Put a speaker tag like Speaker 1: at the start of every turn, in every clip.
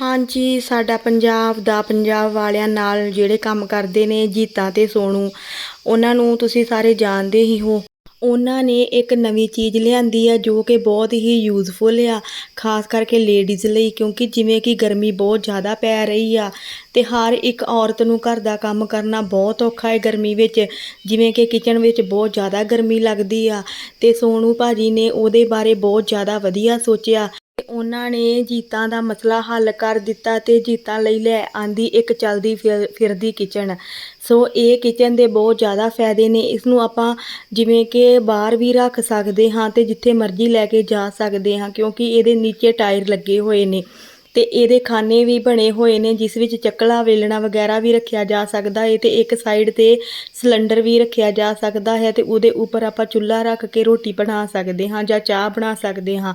Speaker 1: ਹਾਂਜੀ, ਸਾਡਾ ਪੰਜਾਬ ਦਾ ਪੰਜਾਬ ਵਾਲਿਆਂ ਨਾਲ ਜਿਹੜੇ ਕੰਮ ਕਰਦੇ ਨੇ, ਜੀਤਾ ਤੇ ਸੋਨੂ, ਉਹਨਾਂ ਨੂੰ ਤੁਸੀਂ ਸਾਰੇ ਜਾਣਦੇ ਹੀ ਹੋ। ਉਹਨਾਂ ਨੇ ਇੱਕ ਨਵੀਂ ਚੀਜ਼ ਲਿਆਂਦੀ ਆ, ਜੋ ਕਿ ਬਹੁਤ ਹੀ ਯੂਜ਼ਫੁਲ ਆ, ਖਾਸ ਕਰਕੇ ਲੇਡੀਜ਼ ਲਈ, ਕਿਉਂਕਿ ਜਿਵੇਂ ਕਿ ਗਰਮੀ ਬਹੁਤ ਜ਼ਿਆਦਾ ਪੈ ਰਹੀ ਆ, ਤੇ ਹਰ ਇੱਕ ਔਰਤ ਨੂੰ ਘਰ ਦਾ ਕੰਮ ਕਰਨਾ ਬਹੁਤ ਔਖਾ ਹੈ ਗਰਮੀ ਵਿੱਚ। ਜਿਵੇਂ ਕਿ ਕਿਚਨ ਵਿੱਚ ਬਹੁਤ ਜ਼ਿਆਦਾ ਗਰਮੀ ਲੱਗਦੀ ਆ, ਤੇ ਸੋਨੂ ਭਾਜੀ ਨੇ ਉਹਦੇ ਬਾਰੇ ਬਹੁਤ ਜ਼ਿਆਦਾ ਵਧੀਆ ਸੋਚਿਆ। ਉਹਨਾਂ ਨੇ ਜੀਤਾਂ ਦਾ ਮਸਲਾ ਹੱਲ ਕਰ ਦਿੱਤਾ ਤੇ ਜੀਤਾਂ ਲਈ ਲੈ ਆਂਦੀ ਇੱਕ ਚਲਦੀ ਫਿਰ- ਫਿਰਦੀ ਕਿਚਨ ਸੋ ਇਹ ਕਿਚਨ ਦੇ ਬਹੁਤ ਜ਼ਿਆਦਾ ਫਾਇਦੇ ਨੇ। ਇਸ ਨੂੰ ਆਪਾਂ ਜਿਵੇਂ ਕਿ ਬਾਹਰ ਵੀ ਰੱਖ ਸਕਦੇ ਹਾਂ ਤੇ ਜਿੱਥੇ ਮਰਜ਼ੀ ਲੈ ਕੇ ਜਾ ਸਕਦੇ ਹਾਂ ਕਿਉਂਕਿ ਇਹਦੇ ਨੀਚੇ ਟਾਇਰ ਲੱਗੇ ਹੋਏ ਨੇ। ਤੇ ਇਹਦੇ ਖਾਨੇ ਵੀ ਬਣੇ ਹੋਏ ਨੇ, ਜਿਸ ਵਿੱਚ ਚੱਕਲਾ, ਵੇਲਣਾ ਵਗੈਰਾ ਵੀ ਰੱਖਿਆ ਜਾ ਸਕਦਾ ਹੈ ਤੇ ਇੱਕ ਸਾਈਡ ਤੇ ਸਿਲੰਡਰ ਵੀ ਰੱਖਿਆ ਜਾ ਸਕਦਾ ਹੈ ਤੇ ਉਹਦੇ ਉੱਪਰ ਆਪਾਂ ਚੁੱਲ੍ਹਾ ਰੱਖ ਕੇ ਰੋਟੀ ਬਣਾ ਸਕਦੇ ਹਾਂ ਜਾਂ ਚਾਹ ਬਣਾ ਸਕਦੇ ਹਾਂ।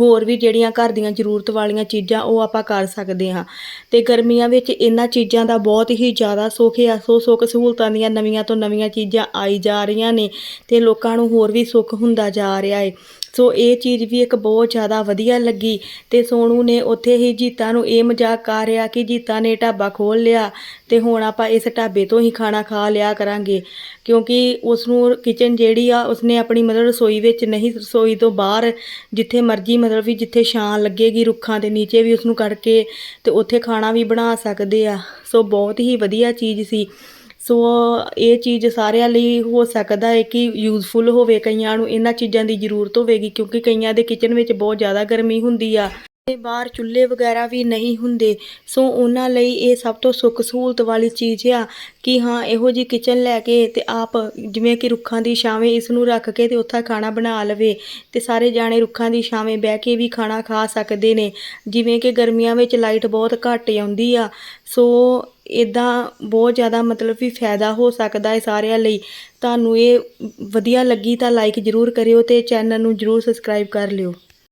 Speaker 1: ਹੋਰ ਵੀ ਜਿਹੜੀਆਂ ਘਰ ਦੀਆਂ ਜ਼ਰੂਰਤ ਵਾਲੀਆਂ ਚੀਜ਼ਾਂ ਉਹ ਆਪਾਂ ਕਰ ਸਕਦੇ ਹਾਂ। ਤੇ ਗਰਮੀਆਂ ਵਿੱਚ ਇਹਨਾਂ ਚੀਜ਼ਾਂ ਦਾ ਬਹੁਤ ਹੀ ਜ਼ਿਆਦਾ ਸੁੱਖ ਆ ਸੋ ਸੁੱਖ ਸਹੂਲਤਾਂ ਦੀਆਂ ਨਵੀਆਂ ਤੋਂ ਨਵੀਆਂ ਚੀਜ਼ਾਂ ਆਈ ਜਾ ਰਹੀਆਂ ਨੇ ਤੇ ਲੋਕਾਂ ਨੂੰ ਹੋਰ ਵੀ ਸੁੱਖ ਹੁੰਦਾ ਜਾ ਰਿਹਾ ਹੈ ਸੋ ਇਹ ਚੀਜ਼ ਵੀ ਇੱਕ ਬਹੁਤ ਜ਼ਿਆਦਾ ਵਧੀਆ ਲੱਗੀ ਤੇ ਸੋਨੂ ਨੇ ਉੱਥੇ ਹੀ ਜੀਤਾ ਨੂੰ ਇਹ ਮਜ਼ਾਕ ਕਰ ਰਿਹਾ ਕਿ ਜੀਤਾ ਨੇ ਢਾਬਾ ਖੋਲ ਲਿਆ ਤੇ ਹੁਣ ਆਪਾਂ ਇਸ ਢਾਬੇ ਤੋਂ ਹੀ ਖਾਣਾ ਖਾ ਲਿਆ ਕਰਾਂਗੇ। ਕਿਉਂਕਿ ਉਸ ਨੂੰ ਕਿਚਨ ਜਿਹੜੀ ਆ, ਉਸਨੇ ਆਪਣੀ ਮਤਲਬ ਰਸੋਈ ਵਿੱਚ ਨਹੀਂ, ਰਸੋਈ ਤੋਂ ਬਾਹਰ ਜਿੱਥੇ ਮਰਜ਼ੀ ਮਤਲਬ ਵੀ ਜਿੱਥੇ ਛਾਂ ਲੱਗੇਗੀ ਰੁੱਖਾਂ ਦੇ ਨੀਚੇ ਵੀ ਉਸ ਨੂੰ ਕੱਢ ਕੇ ਤੇ ਉੱਥੇ ਖਾਣਾ ਵੀ ਬਣਾ ਸਕਦੇ ਆ। ਸੋ ਬਹੁਤ ਹੀ ਵਧੀਆ ਚੀਜ਼ ਸੀ। ਸੋ ਇਹ ਚੀਜ਼ ਸਾਰਿਆਂ ਲਈ ਹੋ ਸਕਦਾ ਹੈ ਕਿ ਯੂਜ਼ਫੁਲ ਹੋਵੇ। ਕਈਆਂ ਨੂੰ ਇਹਨਾਂ ਚੀਜ਼ਾਂ ਦੀ ਜ਼ਰੂਰਤ ਹੋਵੇਗੀ ਕਿਉਂਕਿ ਕਈਆਂ ਦੇ ਕਿਚਨ ਵਿੱਚ ਬਹੁਤ ਜ਼ਿਆਦਾ ਗਰਮੀ ਹੁੰਦੀ ਆ। ਤੇ ਬਾਹਰ ਚੁੱਲ੍ਹੇ ਵਗੈਰਾ ਵੀ ਨਹੀਂ ਹੁੰਦੇ। ਸੋ ਉਹਨਾਂ ਲਈ ਇਹ ਸਭ ਤੋਂ ਸੁੱਖ ਸਹੂਲਤ ਵਾਲੀ ਚੀਜ਼ ਆ ਕਿ ਹਾਂ, ਇਹੋ ਜੀ ਕਿਚਨ ਲੈ ਕੇ ਤੇ ਆਪ ਜਿਵੇਂ ਕਿ ਰੁੱਖਾਂ ਦੀ ਛਾਵੇਂ ਇਸ ਨੂੰ ਰੱਖ ਕੇ ਤੇ ਉੱਥੇ ਖਾਣਾ ਬਣਾ ਲਵੇ ਤੇ ਸਾਰੇ ਜਾਣੇ ਰੁੱਖਾਂ ਦੀ ਛਾਵੇਂ ਬਹਿ ਕੇ ਵੀ ਖਾਣਾ ਖਾ ਸਕਦੇ ਨੇ। ਜਿਵੇਂ ਕਿ ਗਰਮੀਆਂ ਵਿੱਚ ਲਾਈਟ ਬਹੁਤ ਘੱਟ ਆਉਂਦੀ ਆ, ਸੋ ਇਦਾਂ ਬਹੁਤ ਜ਼ਿਆਦਾ ਮਤਲਬ ਵੀ ਫਾਇਦਾ ਹੋ ਸਕਦਾ ਹੈ ਸਾਰਿਆਂ ਲਈ। ਤੁਹਾਨੂੰ ਇਹ ਵਧੀਆ ਲੱਗੀ ਤਾਂ ਲਾਈਕ ਜ਼ਰੂਰ ਕਰਿਓ ਤੇ ਚੈਨਲ ਨੂੰ ਜ਼ਰੂਰ ਸਬਸਕ੍ਰਾਈਬ ਕਰ ਲਿਓ।